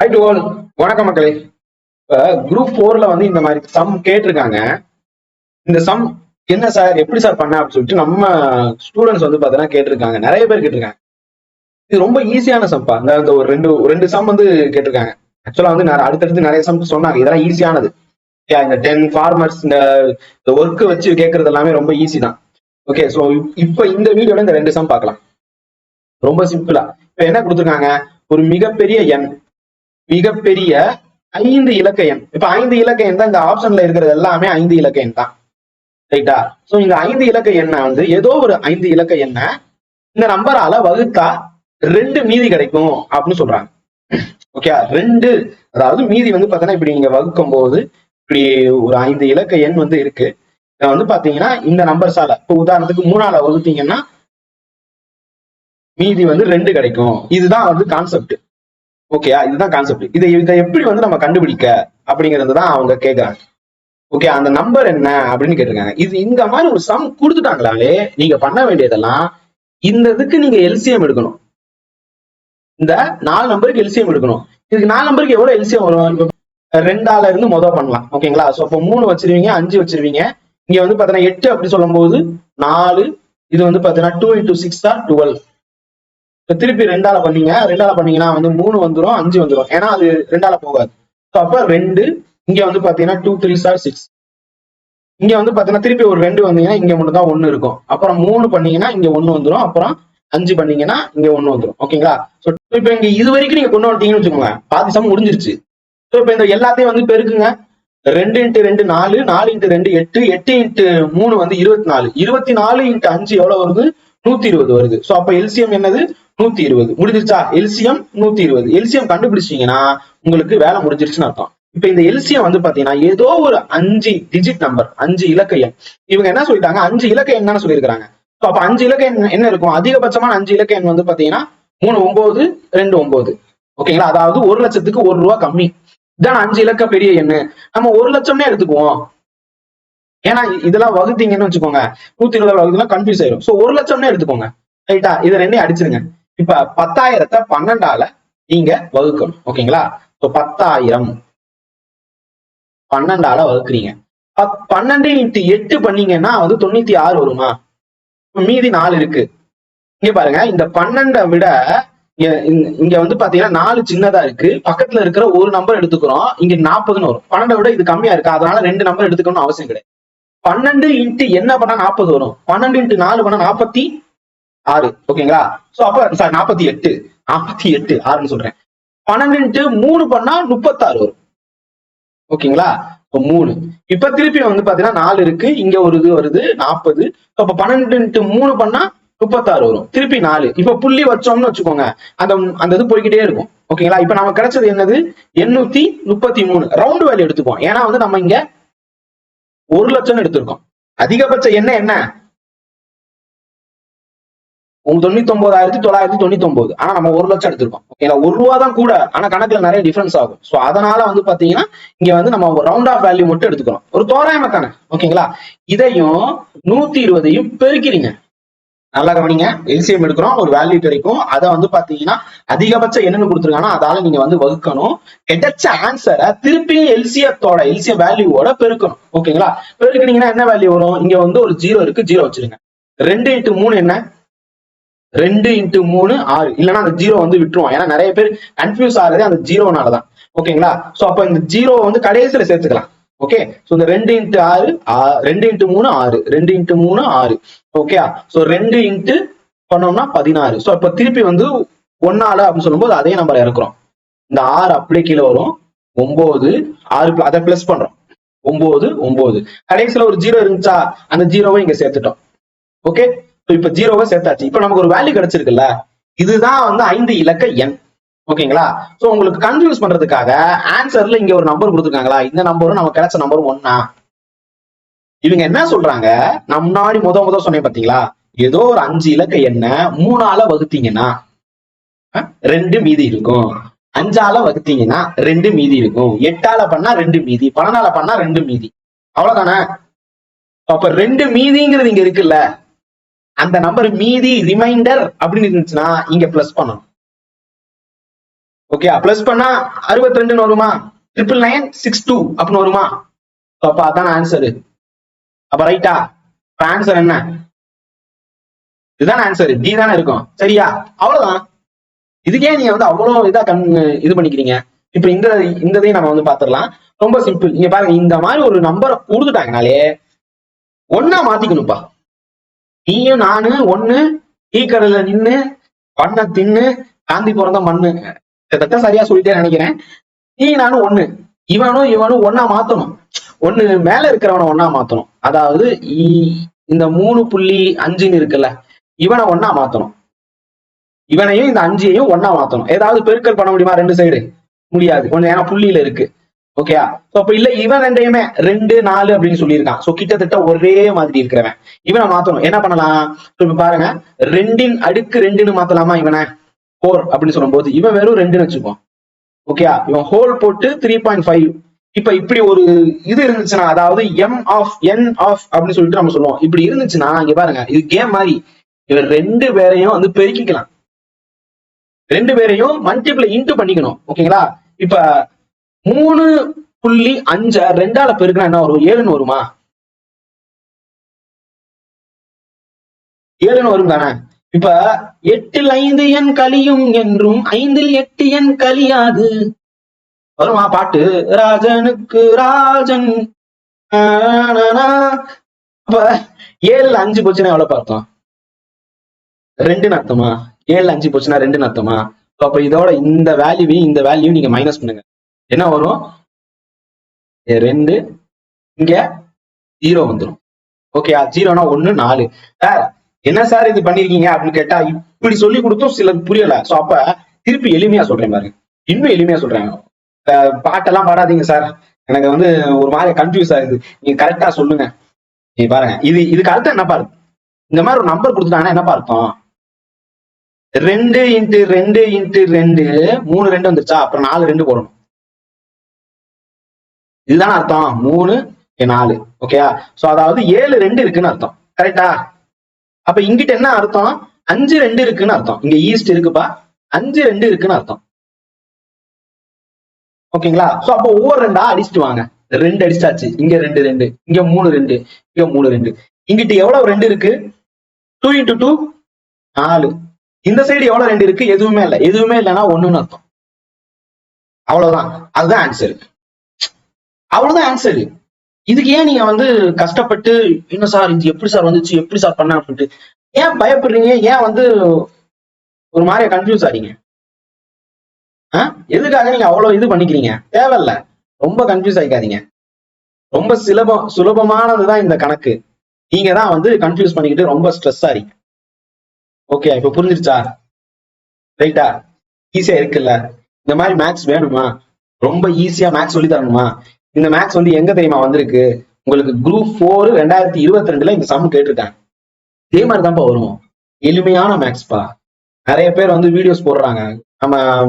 High to all வணக்கம் மக்களே. இப்போ குரூப் ஃபோர்ல வந்து இந்த மாதிரி சம் கேட்டிருக்காங்க. இந்த சம் என்ன சார் எப்படி சார் பண்ண? அப்படின்னு சொல்லிட்டு நம்ம ஸ்டூடெண்ட்ஸ் வந்து பார்த்தீங்கன்னா கேட்டிருக்காங்க. நிறைய பேர் கேட்டிருக்காங்க. இது ரொம்ப ஈஸியான சம்பா இந்த ஒரு ரெண்டு ரெண்டு சம் வந்து கேட்டிருக்காங்க. ஆக்சுவலா வந்து நான் அடுத்தடுத்து நிறைய சம் சொன்னாங்க. இதெல்லாம் ஈஸியானது இந்த டென் ஃபார்மர்ஸ் இந்த ஒர்க்கு வச்சு கேட்கறது எல்லாமே ரொம்ப ஈஸி தான். ஓகே ஸோ இப்போ இந்த வீடியோல இந்த ரெண்டு சம் பார்க்கலாம். ரொம்ப சிம்பிளா இப்போ என்ன கொடுத்துருக்காங்க? ஒரு மிகப்பெரிய எண். மிகப்பெரிய ஐந்து இலக்க எண். இப்ப ஐந்து இலக்க எண் தான் இந்த ஆப்ஷன்ல இருக்கிறது எல்லாமே ஐந்து இலக்க எண் தான். ரைட்டா சோ இந்த ஐந்து இலக்க எண்ணை வந்து ஏதோ ஒரு ஐந்து இலக்க எண்ணை இந்த நம்பரால வகுத்தா ரெண்டு மீதி கிடைக்கும் அப்படின்னு சொல்றாங்க. ஓகே ரெண்டு அதாவது மீதி வந்து பாத்தீங்கன்னா இப்படி நீங்க வகுக்கும் போது இப்படி ஒரு ஐந்து இலக்க எண் வந்து இருக்கு. இதை வந்து பாத்தீங்கன்னா இந்த நம்பர்ஸால இப்போ உதாரணத்துக்கு மூணால வகுத்தீங்கன்னா மீதி வந்து ரெண்டு கிடைக்கும். இதுதான் வந்து கான்செப்ட் ஓகேயா இதுதான் கான்செப்ட் இதை இதை எப்படி வந்து நம்ம கண்டுபிடிக்க அப்படிங்கிறது தான் அவங்க கேட்கறாங்க ஓகே அந்த நம்பர் என்ன அப்படின்னு கேட்டிருக்காங்க. இது இந்த மாதிரி ஒரு சம் கொடுத்துட்டாங்களாலே நீங்க பண்ண வேண்டியதெல்லாம் இந்த இதுக்கு நீங்க எல்சிஎம் எடுக்கணும். இந்த நாலு நம்பருக்கு எல்சிஎம் எடுக்கணும். இதுக்கு நாலு நம்பருக்கு எவ்வளவு எல்சிஎம் வரும்? ரெண்டால இருந்து மொதல் பண்ணலாம். ஓகேங்களா ஸோ அப்போ மூணு வச்சிருவீங்க அஞ்சு வச்சிருவீங்க. இங்க வந்து பாத்தீங்கன்னா எட்டு அப்படி சொல்லும் போது நாலு இது வந்து பாத்தீங்கன்னா டூ இன்டூ சிக்ஸ் தான் டுவெல் திருப்பி ரெண்டால பண்ணீங்க. ரெண்டால பண்ணீங்கன்னா வந்து மூணு வந்துடும் அஞ்சு வந்துரும். ஏன்னா அது ரெண்டால போகாது. ஸோ அப்ப ரெண்டு இங்க வந்து பாத்தீங்கன்னா டூ த்ரீ சார் சிக்ஸ் இங்க வந்து பாத்தீங்கன்னா திருப்பி ஒரு ரெண்டு வந்தீங்கன்னா இங்க மட்டும் தான் ஒண்ணு இருக்கும். அப்புறம் மூணு பண்ணீங்கன்னா இங்க ஒண்ணு வந்துடும் அப்புறம் அஞ்சு பண்ணீங்கன்னா இங்க ஒண்ணு வந்துடும் ஓகேங்களா? ஸோ இப்ப இங்க இது வரைக்கும் நீங்க கொண்டு வந்துட்டீங்கன்னு வச்சுக்கோங்க பாதி சம் முடிஞ்சிருச்சு. ஸோ இப்ப இந்த எல்லாத்தையும் வந்து பெருக்குங்க. ரெண்டு இன்ட்டு ரெண்டு நாலு நாலு இன்ட்டு ரெண்டு எட்டு எட்டு இன்ட்டு மூணு வந்து இருபத்தி நாலு. இருபத்தி நாலு இன்ட்டு அஞ்சு எவ்வளவு வருது? நூத்தி இருபது வருது. ஸோ அப்ப எல்சிஎம் என்னது? நூத்தி இருபது. முடிஞ்சிருச்சா? எல்சியம் நூத்தி இருபது. எல்சியம் கண்டுபிடிச்சீங்கன்னா உங்களுக்கு வேலை முடிஞ்சிருச்சுன்னு அர்த்தம். இப்ப இந்த எல்சியம் வந்து பாத்தீங்கன்னா ஏதோ ஒரு அஞ்சு டிஜிட் நம்பர் அஞ்சு இலக்க எண். இவங்க என்ன சொல்லிட்டாங்க? அஞ்சு இலக்க எண் தானே சொல்லியிருக்காங்க அப்ப அஞ்சு இலக்க எண் என்ன இருக்கும்? அதிகபட்சமான அஞ்சு இலக்க எண் வந்து பாத்தீங்கன்னா மூணு ஒன்பது ரெண்டு ஒன்பது. ஓகேங்களா அதாவது ஒரு லட்சத்துக்கு ஒரு ரூபா கம்மி. இதான் அஞ்சு இலக்க பெரிய எண்ணு. நம்ம ஒரு லட்சம்னே எடுத்துக்குவோம். ஏன்னா இதெல்லாம் வகுத்தீங்கன்னு வச்சுக்கோங்க. நூத்தி இருபது வகுத்துலாம் கன்ஃபியூஸ் ஆயிரும். சோ ஒரு லட்சம்னே எடுத்துக்கோங்க. ரைட்டா இது ரெண்டையும் அடிச்சிருங்க. இப்ப பத்தாயிரத்தை பன்னெண்டால நீங்க வகுக்கணும். ஓகேங்களா? இப்போ பத்தாயிரம். பன்னெண்டால வகுக்குறீங்க. பத்- பன்னெண்டு இன்ட்டு எட்டு பண்ணீங்கன்னா வந்து தொண்ணூத்தி ஆறு வருமா மீதி நாலு இருக்கு. இங்க பாருங்க இந்த பன்னெண்டை விட இங்க இங்க- இங்க வந்து பாத்தீங்கன்னா நாலு சின்னதா இருக்கு. பக்கத்துல இருக்கிற ஒரு நம்பர் எடுத்துக்கிறோம் இங்க நாற்பதுன்னு வரும். பன்னெண்டை விட இது கம்மியா இருக்கு? அதனால ரெண்டு நம்பர் எடுத்துக்கணும்னு அவசியம் கிடையாது. பன்னெண்டு இன்ட்டு என்ன பண்ணா நாற்பது வரும்? பன்னெண்டு இன்ட்டு நாலு பண்ணா நாற்பத்தி ஆறு. ஓகேங்களா? சோ அப்ப சாரி நாற்பத்தி எட்டு. நாற்பத்தி எட்டு ஆறுன்னு சொல்றேன். பன்னெண்டு இன்ட்டு மூணு பண்ணா முப்பத்தாறு வரும். ஓகேங்களா? இப்போ மூணு. இப்ப திருப்பி வந்து பாத்தீங்கன்னா நாலு இருக்கு. இங்க ஒரு இது வருது நாற்பது இப்ப பன்னெண்டு மூணு பண்ணா முப்பத்தாறு வரும். திருப்பி நாலு. இப்ப புள்ளி வச்சோம்னு வச்சுக்கோங்க அந்த அந்த இது போய்கிட்டே இருக்கும். ஓகேங்களா? இப்ப நமக்கு கிடைச்சது என்னது? எண்ணூத்தி முப்பத்தி மூணு. ரவுண்ட் வேல்யூ எடுத்துப்போம் ஏன்னா வந்து நம்ம இங்க ஒரு லட்சம் எடுத்திருக்கோம். அதிகபட்ச என்ன என்ன? உங்க தொண்ணூத்தி ஒன்பதாயிரத்தி தொள்ளாயிரத்தி தொண்ணூத்தி ஒன்பது ஆனா நம்ம ஒரு லட்சம் எடுத்திருக்கோம். ஓகேங்களா ஒரு ரூபா தான் கூட ஆனா கணக்குல நிறைய டிஃபரன்ஸ் ஆகும். சோ அதனால வந்து பாத்தீங்கன்னா இங்க வந்து நம்ம ரவுண்ட் ஆஃப் வேல்யூ மட்டும் எடுத்துக்கிறோம் ஒரு தோராயமா தானே? ஓகேங்களா இதையும் நூத்தி இருபதையும் பெருக்கிறீங்க நல்லா கவனிங்க. எல்சிஎம் எடுக்கிறோம். ஒரு வேல்யூ கிடைக்கும். அதை வந்து பாத்தீங்கன்னா அதிகபட்சம் என்னன்னு கொடுத்துருக்காங்கன்னா அதால நீங்க வந்து வகுக்கணும். கிடைச்ச ஆன்சரை திருப்பி எல்சிஎத்தோட எல்சிஎம் வேல்யூவோட பெருக்கணும். ஓகேங்களா பெருக்கினீங்கன்னா என்ன வேல்யூ வரும்? இங்க வந்து ஒரு ஜீரோ இருக்கு. ஜீரோ வச்சிருங்க. ரெண்டு இன்ட்டு மூணு என்ன? ரெண்டு இன்ட்டு மூணு ஆறு. இல்லைன்னா அந்த ஜீரோ வந்து விட்டுருவோம் ஏன்னா நிறைய பேர் கன்ஃபியூஸ் ஆகுறது அந்த ஜீரோனால தான். ஓகேங்களா? ஸோ அப்போ இந்த ஜீரோ வந்து கடைசியில சேர்த்துக்கலாம். ஓகே ஸோ இந்த ரெண்டு இன்ட்டு ஆறு ஆ- ரெண்டு இன்ட்டு மூணு ஆறு. ரெண்டு இன்ட்டு மூணு ஆறு. ஓகே ஸோ ரெண்டு இன்ட்டு பண்ணோம்னா பதினாறு. ஸோ இப்போ திருப்பி வந்து ஒன்னால அப்படின்னு சொல்லும்போது அதே நம்பர் இறக்குறோம். இந்த ஆறு அப்படியே கீழே வரும். ஒன்பது ஆறு அதை பிளஸ் பண்றோம். ஒன்பது ஒன்பது கடைசியில ஒரு ஜீரோ இருந்துச்சா? அந்த ஜீரோவை இங்க சேர்த்துட்டோம். ஓகே இப்ப ஜீரோவை சேர்த்தாச்சு. இப்ப நமக்கு ஒரு வேல்யூ கிடைச்சிருக்குல்ல? இதுதான் வந்து ஐந்து இலக்க எண். ஓகேங்களா? சோ உங்களுக்கு கன்ஃபியூஸ் பண்றதுக்காக ஆன்சர்ல இங்க ஒரு நம்பர் கொடுத்துருக்காங்களா? இந்த நம்பரும் நமக்கு கிடைச்ச நம்பர் ஒன்னா இவங்க என்ன சொல்றாங்க? நம் முன்னாடி முத முத சொன்னேன் பாத்தீங்களா? ஏதோ ஒரு அஞ்சு இலக்க எண்ண மூணால வகுத்தீங்கன்னா ரெண்டு மீதி இருக்கும். அஞ்சால வகுத்தீங்கன்னா ரெண்டு மீதி இருக்கும். எட்டால பண்ணா ரெண்டு மீதி. பன்னெண்டால பண்ணா ரெண்டு மீதி. அவ்வளவுதானே? அப்ப ரெண்டு மீதிங்கிறது இங்க இருக்குல்ல? அந்த நம்பர் மீதி ரிமைண்டர் அப்படின்னு இருந்துச்சுன்னா இங்க பிளஸ் பண்ணணும். ஓகே பிளஸ் பண்ணா அறுபத்தி ரெண்டுன்னு வருமா? ட்ரிபிள் நைன் சிக்ஸ் டூ அப்படின்னு வருமா? அப்ப அதான் ஆன்சரு அப்ப ரைட்டா ஆன்சர் என்ன? இதுதான் ஆன்சர் டி தானே இருக்கும். சரியா? அவ்வளவுதான். இதுக்கே நீங்க வந்து அவ்வளவு இதா கண் இது பண்ணிக்கிறீங்க. இப்ப இந்த இந்த இதையும் நம்ம வந்து பாத்துடலாம். ரொம்ப சிம்பிள் நீங்க பாருங்க இந்த மாதிரி ஒரு நம்பரை கொடுத்துட்டாங்கனாலே ஒன்னா மாத்திக்கணும்ப்பா நீயும் நானு ஒண்ணு டீ நின்னு பண்ண தின்னு காந்தி பிறந்த மண்ணு. கிட்டத்தட்ட சரியா சொல்லிட்டே நினைக்கிறேன். நீ நானும் ஒண்ணு. இவனும் இவனும் ஒன்னா மாத்தணும். ஒண்ணு மேல இருக்கிறவனை ஒன்னா மாத்தணும். அதாவது இந்த மூணு புள்ளி அஞ்சுன்னு இருக்குல்ல இவனை ஒன்னா மாத்தணும். இவனையும் இந்த அஞ்சையும் ஒன்னா மாத்தணும். ஏதாவது பெருக்கல் பண்ண முடியுமா? ரெண்டு சைடு முடியாது. கொஞ்சம் ஏன்னா புள்ளியில இருக்கு. ஓகேயா சோ அப்ப இல்ல இவன் ரெண்டையுமே ரெண்டு நாலு அப்படின்னு சொல்லியிருக்கான். சோ கிட்டத்தட்ட ஒரே மாதிரி இருக்கிறவன். இவனை மாத்தணும். என்ன பண்ணலாம்? இப்ப பாருங்க. ரெண்டின் அடுக்கு ரெண்டுன்னு மாத்தலாமா இவனை? ஃபோர் அப்படின்னு சொல்லும்போது இவன் வெறும் ரெண்டுன்னு வச்சுக்கோ ஓகேயா இவன் ஹோல் போட்டு த்ரீ பாயிண்ட் ஃபைவ் இப்ப இப்படி ஒரு இது இருந்துச்சுன்னா அதாவது எம் ஆஃப் என் ஆஃப் அப்படின்னு சொல்லிட்டு நம்ம சொல்லுவோம். இப்படி இருந்துச்சுன்னா இங்க பாருங்க. இது கேம் மாதிரி. இவன் ரெண்டு பேரையும் வந்து பெருக்கிக்கலாம். ரெண்டு பேரையும் மல்டிபிளை இன்ட்டு பண்ணிக்கணும். ஓகேங்களா இப்ப மூணு புள்ளி அஞ்ச ரெண்டால பெருக்கினா என்ன வரும்? ஏழுன்னு வருமா? ஏழுன்னு வரும் தானே? இப்ப எட்டில் ஐந்து எண் கலியும் என்றும் ஐந்தில் எட்டு எண் கலியாது. வருமா பாட்டு? ராஜனுக்கு ராஜன். அப்ப ஏழுல அஞ்சு போச்சுன்னா எவ்வளவு பார்த்தோம்? ரெண்டுன்னு அர்த்தமா? ஏழுல அஞ்சு போச்சுன்னா ரெண்டுன்னு அர்த்தமா? அப்ப இதோட இந்த வேல்யூவையும் இந்த வேல்யூ நீங்க மைனஸ் பண்ணுங்க. என்ன வரும்? ரெண்டு இங்க ஜீரோ வந்துடும் ஓகே ஜீரோனா ஒண்ணு நாலு. சார் என்ன சார் இது பண்ணிருக்கீங்க அப்படின்னு கேட்டா இப்படி சொல்லி கொடுத்தும் சிலது புரியல. சோ அப்ப திருப்பி எளிமையா சொல்றேன் பாருங்க. இன்னும் எளிமையா சொல்றேன். பாட்டெல்லாம் பாடாதீங்க சார். எனக்கு வந்து ஒரு மாதிரி கன்ஃபியூஸ் ஆகுது. நீங்க கரெக்டா சொல்லுங்க. நீ பாருங்க. இது இதுக்கு அர்த்தம் என்ன பாருங்க? இந்த மாதிரி ஒரு நம்பர் கொடுத்துட்டாங்கன்னா என்ன அர்த்தம்? ரெண்டு இன்ட்டு ரெண்டு இன்ட்டு ரெண்டு மூணு ரெண்டு வந்துருச்சா? அப்புறம் நாலு ரெண்டு போடணும். இதுதான் அர்த்தம்? மூணு நாலு. ஓகேயா சோ அதாவது ஏழு ரெண்டு இருக்குன்னு அர்த்தம். கரெக்டா அப்ப இங்கிட்ட என்ன அர்த்தம்? அஞ்சு ரெண்டு இருக்குன்னு அர்த்தம். இங்க ஈஸ்ட் இருக்குப்பா. அஞ்சு ரெண்டு இருக்குன்னு அர்த்தம். ஓகேங்களா சோ அப்போ ஒவ்வொரு ரெண்டா அடிச்சுட்டு வாங்க. ரெண்டு அடிச்சாச்சு. இங்க ரெண்டு ரெண்டு. இங்க மூணு ரெண்டு. இங்க மூணு ரெண்டு. இங்கிட்ட எவ்வளவு ரெண்டு இருக்கு? டூ இன்டூ டூ நாலு. இந்த சைடு எவ்வளவு ரெண்டு இருக்கு? எதுவுமே இல்ல. எதுவுமே இல்லைன்னா ஒண்ணுன்னு அர்த்தம். அவ்வளவுதான். அதுதான் ஆன்சர் அவ்வளவுதான் ஆன்சர் இதுக்கு ஏன் நீங்க வந்து கஷ்டப்பட்டு என்ன சார் இது எப்படி சார் வந்துச்சு எப்படி சார் பண்ண அப்படின்ட்டு. ஏன் பயப்படுறீங்க? ஏன் வந்து ஒரு மாதிரி கன்ஃபியூஸ் ஆறீங்க? எதுக்காக நீங்க அவ்வளவு இது பண்ணிக்கிறீங்க? தேவையில்ல. ரொம்ப கன்ஃபியூஸ் ஆயிக்காதீங்க. ரொம்ப சுலபம் சுலபமானதுதான் இந்த கணக்கு. நீங்க தான் வந்து கன்ஃபியூஸ் பண்ணிக்கிட்டு ரொம்ப ஸ்ட்ரெஸ் ஆறீங்க. ஓகே இப்ப புரிஞ்சிருச்சா? ரைட்டா ஈஸியா இருக்குல்ல? இந்த மாதிரி மேக்ஸ் வேணுமா? ரொம்ப ஈஸியா மேக்ஸ் சொல்லி தரணுமா? இந்த மேக்ஸ் வந்து எங்க தெரியுமா வந்திருக்கு? உங்களுக்கு குரூப் ஃபோர் ரெண்டாயிரத்தி இருபத்தி ரெண்டுல இந்த சம் கேட்டிருக்காங்க. இதே மாதிரி தான்ப்பா வரும். எளிமையான மேக்ஸ்ப்பா நிறைய பேர் வந்து வீடியோஸ் போடுறாங்க. நம்ம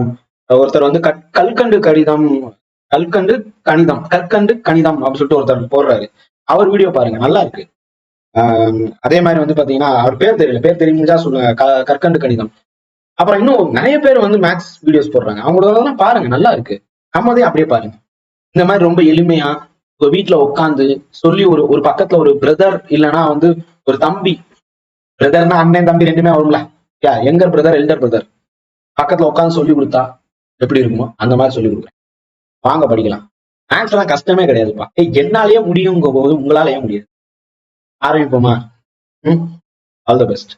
ஒருத்தர் வந்து கட்- கல்கண்டு கடிதம் கல்கண்டு கணிதம் கற்கண்டு கணிதம் அப்படின்னு சொல்லிட்டு ஒருத்தர் போடுறாரு. அவர் வீடியோ பாருங்க நல்லா இருக்கு. ஆஹ் அதே மாதிரி வந்து பாத்தீங்கன்னா அவர் பேர் தெரியல. பேர் தெரிஞ்சா சொல்லுங்க. க- கற்கண்டு கணிதம். அப்புறம் இன்னும் நிறைய பேர் வந்து மேக்ஸ் வீடியோஸ் போடுறாங்க. அவங்களோட பாருங்க நல்லா இருக்கு. நம்மதே அப்படியே பாருங்க. இந்த மாதிரி ரொம்ப எளிமையா உங்க வீட்டுல உட்காந்து சொல்லி ஒரு ஒரு பக்கத்துல ஒரு பிரதர் இல்லைன்னா வந்து ஒரு தம்பி. பிரதர்னா அண்ணன் தம்பி ரெண்டுமே வரும்ல. Yeah younger brother elder brother பக்கத்துல உட்காந்து சொல்லி கொடுத்தா எப்படி இருக்குமோ அந்த மாதிரி சொல்லி கொடுக்குறேன் வாங்க படிக்கலாம். மேக்ஸ் எல்லாம் கஷ்டமே கிடையாதுப்பா. ஏய் என்னாலேயே முடியுங்க போது உங்களாலேயே முடியாது? ஆரம்பிப்போமா? ம்? All the best